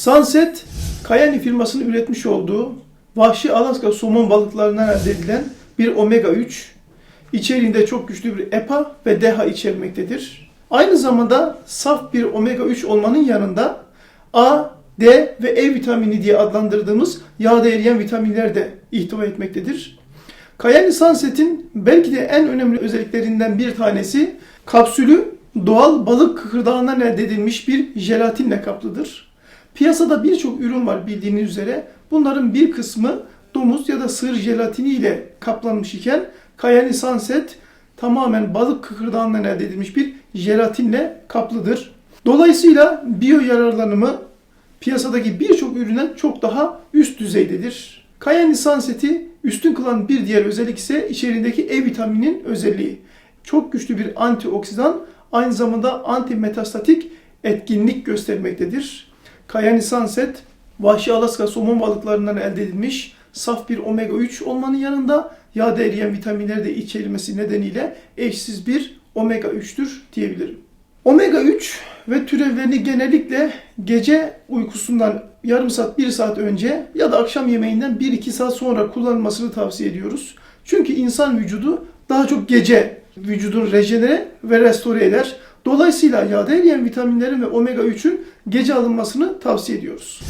Sunset, Kayani firmasının üretmiş olduğu vahşi Alaska somon balıklarından elde edilen bir omega 3, içeriğinde çok güçlü bir EPA ve DHA içermektedir. Aynı zamanda saf bir omega 3 olmanın yanında A, D ve E vitamini diye adlandırdığımız yağda eriyen vitaminler de ihtiva etmektedir. Kayani Sunset'in belki de en önemli özelliklerinden bir tanesi kapsülü doğal balık kıkırdağından elde edilmiş bir jelatinle kaplıdır. Piyasada birçok ürün var bildiğiniz üzere. Bunların bir kısmı domuz ya da sığır jelatini ile kaplanmış iken Kayani Sunset tamamen balık kıkırdağından elde edilmiş bir jelatinle kaplıdır. Dolayısıyla biyo yararlanımı piyasadaki birçok üründen çok daha üst düzeydedir. Kayani Sunset'i üstün kılan bir diğer özellik ise içerisindeki E vitaminin özelliği. Çok güçlü bir antioksidan, aynı zamanda antimetastatik etkinlik göstermektedir. Kayani Sunset, vahşi Alaska somon balıklarından elde edilmiş saf bir omega 3 olmanın yanında yağda eriyen vitaminleri de içermesi nedeniyle eşsiz bir omega 3'tür diyebilirim. Omega 3 ve türevlerini genellikle gece uykusundan yarım saat, bir saat önce ya da akşam yemeğinden 1-2 saat sonra kullanılmasını tavsiye ediyoruz. Çünkü insan vücudu daha çok gece vücudunu rejenere ve restore eder. Dolayısıyla yağda eriyen vitaminlerin ve omega 3'ün gece alınmasını tavsiye ediyoruz.